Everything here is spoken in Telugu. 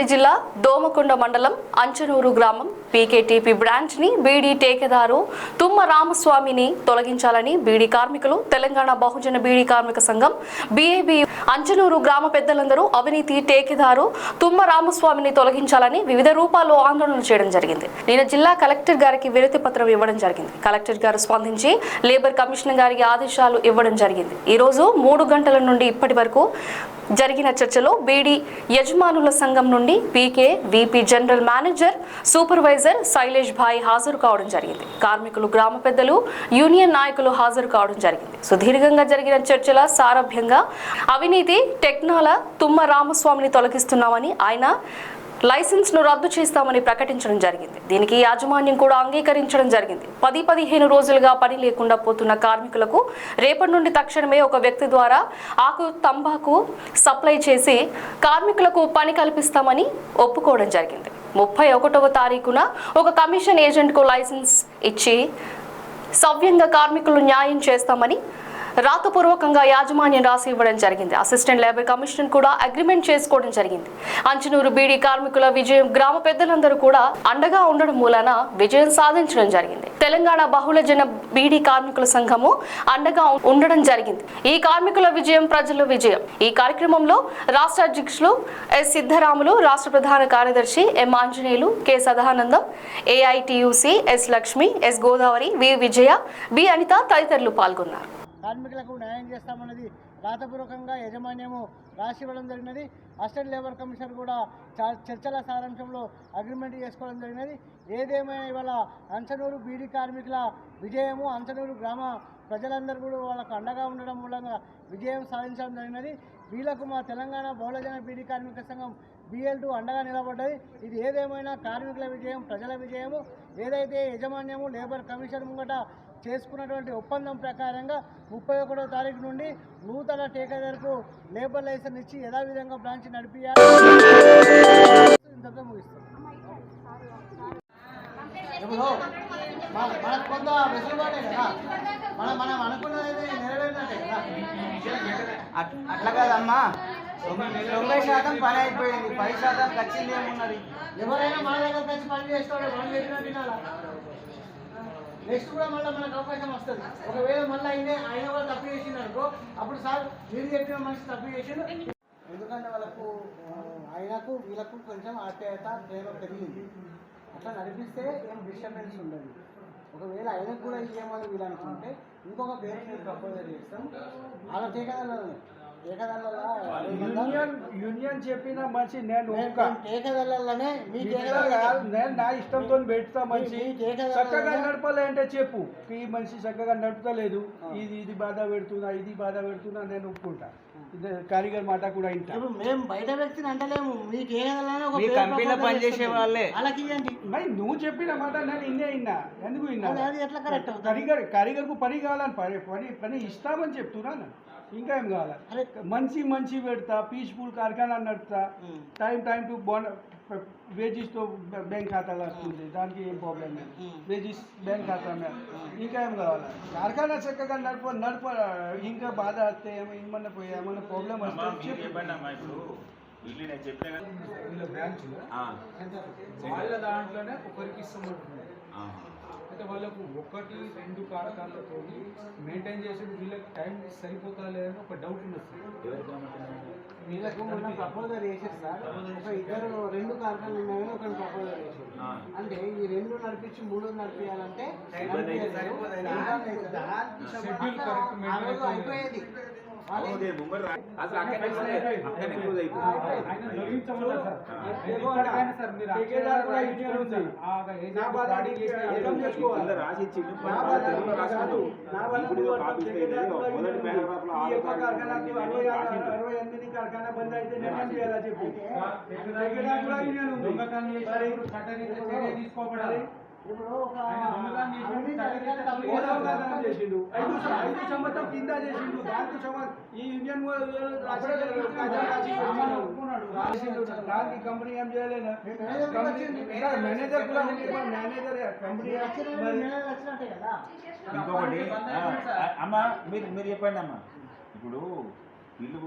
రంగారెడ్డి జిల్లా దోమకొండ మండలం అంచనూరు గ్రామం పీకేటీపీ బ్రాంచ్ని బీడీ టేకేదారు తుమ్మ రామస్వామిని తొలగించాలని బీడీ కార్మికులు తెలంగాణ బహుజన బీడీ కార్మిక సంఘం బీఏబీ అంచనూరు గ్రామ పెద్దలందరూ అవినీతి టేకేదారు తుమ్మ రామస్వామిని తొలగించాలని వివిధ రూపాల్లో ఆందోళన చేయడం జరిగింది. నిన్న జిల్లా కలెక్టర్ గారికి విరతి పత్రం ఇవ్వడం జరిగింది. కలెక్టర్ గారు స్పందించి లేబర్ కమిషనర్ గారికి ఆదేశాలు ఇవ్వడం జరిగింది. ఈ రోజు మూడు గంటల నుండి ఇప్పటి వరకు జరిగిన చర్చలో బీడీ యజమానుల సంఘం నుండి PK VP general manager supervisor Shailesh bhai హాజరు కావడం జరిగింది. కార్మికులు గ్రామ పెద్దలు యూనియన్ నాయకులు హాజరు కావడం జరిగింది. సుదీర్ఘంగా జరిగిన చర్చల సారభ్యంగా అవినీతి టెక్నాల తుమ్మ రామస్వామిని తొలగిస్తున్నామని ఆయన లైసెన్స్ను రద్దు చేస్తామని ప్రకటించడం జరిగింది. దీనికి యాజమాన్యం కూడా అంగీకరించడం జరిగింది. పది పదిహేను రోజులుగా పని లేకుండా పోతున్న కార్మికులకు రేపటి నుండి తక్షణమే ఒక వ్యక్తి ద్వారా ఆకు తంబాకు సప్లై చేసి కార్మికులకు పని కల్పిస్తామని ఒప్పుకోవడం జరిగింది. ముప్పై ఒకటవ తారీఖున ఒక కమిషన్ ఏజెంట్కు లైసెన్స్ ఇచ్చి సవ్యంగా కార్మికులు న్యాయం చేస్తామని రాతపూర్వకంగా యాజమాన్యం రాసి ఇవ్వడం జరిగింది. అసిస్టెంట్ లేబర్ కమిషన్ కూడా అగ్రిమెంట్ చేసుకోవడం జరిగింది. అంచనూరు బీడీ కార్మికుల విజయం గ్రామ పెద్దలందరూ కూడా అండగా ఉండడం మూలన విజయం సాధించడం జరిగింది. తెలంగాణ బహుళజన బీడీ కార్మికుల సంఘము అండగా ఉండడం జరిగింది. ఈ కార్మికుల విజయం ప్రజల విజయం. ఈ కార్యక్రమంలో రాష్ట్ర అధ్యక్షులు ఎస్ సిద్ధరాములు రాష్ట్ర ప్రధాన కార్యదర్శి M Anjaneyulu K Sadanandam AITUC S Lakshmi S Godavari V Vijaya B Anitha తదితరులు పాల్గొన్నారు. కార్మికులకు న్యాయం చేస్తామన్నది రాతపూర్వకంగా యజమాన్యము రాసి ఇవ్వడం జరిగినది. అసిస్టెంట్ లేబర్ కమిషనర్ కూడా చర్చల సారాంశంలో అగ్రిమెంట్ చేసుకోవడం జరిగినది. ఏదేమైనా ఇవాళ అంచనూరు బీడీ కార్మికుల విజయము అంచనూరు గ్రామ ప్రజలందరూ కూడా వాళ్ళకు అండగా ఉండడం మూలంగా విజయం సాధించడం జరిగినది. వీళ్ళకు మా తెలంగాణ బహుళజన బీడీ కార్మిక సంఘం బిఎల్ టూ అండగా నిలబడ్డది. ఇది ఏదేమైనా కార్మికుల విజయం ప్రజల విజయము ఏదైతే యజమాన్యము లేబర్ కమిషన్ ముంగట చేసుకున్నటువంటి ఒప్పందం ప్రకారంగా ముప్పై ఒకటో తారీఖు నుండి నూతన టేకేదారుకు లేబర్ లైసెన్స్ ఇచ్చి యథావిధంగా బ్రాంచ్ నడిపియాలి. ఇంతతో ముగిస్తాం. ఇప్పుడు మన- మనకు కొంత వెసులుబాటే కదా? మనం మనం అనుకున్నది నెరవేరినట్టే కదా? అట్- అట్లా కాదమ్మా. తొంభై శాతం పని అయిపోయింది. పది శాతం ఖర్చింది ఏమున్నది? ఎవరైనా మన దగ్గర కలిసి పని చేస్తాడు మనం చెప్పినట్టు నెక్స్ట్ కూడా మళ్ళీ మనకు అవకాశం వస్తుంది. ఒకవేళ మళ్ళీ ఆయన ఆయన కూడా తప్పు చేసిండు అనుకో అప్పుడు సార్ మీరు చెప్పిన మనిషి తప్పు చేసిండు. ఎందుకంటే వాళ్ళకు ఆయనకు వీళ్ళకు కొంచెం ఆప్యాయత ప్రేమ పెరిగింది. అట్లా నడిపిస్తే ఏం డిస్టర్బెన్స్ ఉండదు. ఒకవేళ ఆయనకు కూడా ఇవ్వమని వీళ్ళు అనుకుంటే ఇంకొక పేరెంట్ ప్రపోజల్ చేస్తాం. అలా టీకాదారులు యూనియన్ యూనియన్ చెప్పిన మంచి నేను కాదు, నేను నా ఇష్టంతో పెడతా మంచి. చక్కగా నడపాలి అంటే చెప్పు. ఈ మనిషి చక్కగా నడుపుతలేదు. ఇది ఇది బాధ పెడుతున్నా ఇది బాధ పెడుతున్నా నేను ఒప్పుకుంటా. కారిగర్ మాట కూడా ఇంటా ఇప్పుడు మేము బయట వ్యక్తిని అంటలేము. మీ టీకాదారులనే ఒక మీ కంపెనీలో పనిచేసే. వాళ్ళే. వాళ్ళకి ఇవ్వండి. మరి నువ్వు చెప్పిన మాట నేను ఇన్నే ఇన్నా ఎందుకు ఇన్నా అది- ఎట్లా కరెక్ట్ కారిగర్ కారిగర్కు పని కావాలని పని పని పని ఇస్తామని చెప్తున్నాను ఇంకా ఏం కావాలి? మంచి మంచి పెడతా పీస్ఫుల్ కార్ఖానా నడుపుతా. టైం టైం టు బోన్ వేజిస్తో బ్యాంక్ ఖాతాలో వస్తుంది దానికి ఏం ప్రాబ్లం లేదు ఉమ్. వేజిస్ బ్యాంక్ ఖాతా మీద ఇంకా ఏం కావాలి కార్ఖానా చక్కగా నడప నడప ఇంకా బాధ వస్తే ఏమో ఏమన్నా పోయి ఏమన్నా ప్రాబ్లం అమ్మా, వస్తే మీరు చెప్పు. చెప్పండి అమ్మా ఇప్పుడు వీళ్ళు నేను చెప్పిన కదా. ఆ, వాళ్ళ దాంట్లోనే ఒకరికి ఇస్తామంటున్నారు ఆ. అయితే వాళ్ళకు ఒకటి రెండు కారకాలతో మెయింటైన్ చేసి వీళ్ళకి టైం సరిపోతా లేదని ఒక డౌట్ ఉన్నది? వీళ్ళకు మొన్న ప్రపోజల్ చేశారు సార్. ఒక ఇద్దరు రెండు కార్ఖానాలు ఉన్నాయని ఒక ప్రపోజల్. అంటే ఈ రెండు నడిపించి మూడు నడిపించాలంటే అయిపోయేది. అసలు అక్కడే ఉండే. అక్కడనే క్లోజ్ అయిపోయింది. రాసి ఇచ్చిండు. తెలుగులో రాసుకుంటూ. ఇప్పుడు. మొదటి ఆరో తారీఖు తీసుకోబడాలి ఇప్పుడు ఒక చేసిండు ఐదు సంవత్సరం కింద చేసిండు. దానికి సంవత్సరం ఈ. రాసిండు దానికి కంపెనీ ఏం చేయలేదు. మేనేజర్ కూడా కంపెనీ ఇంకొకటి అమ్మ మీరు మీరు చెప్పండి అమ్మా. ఇప్పుడు వీళ్ళు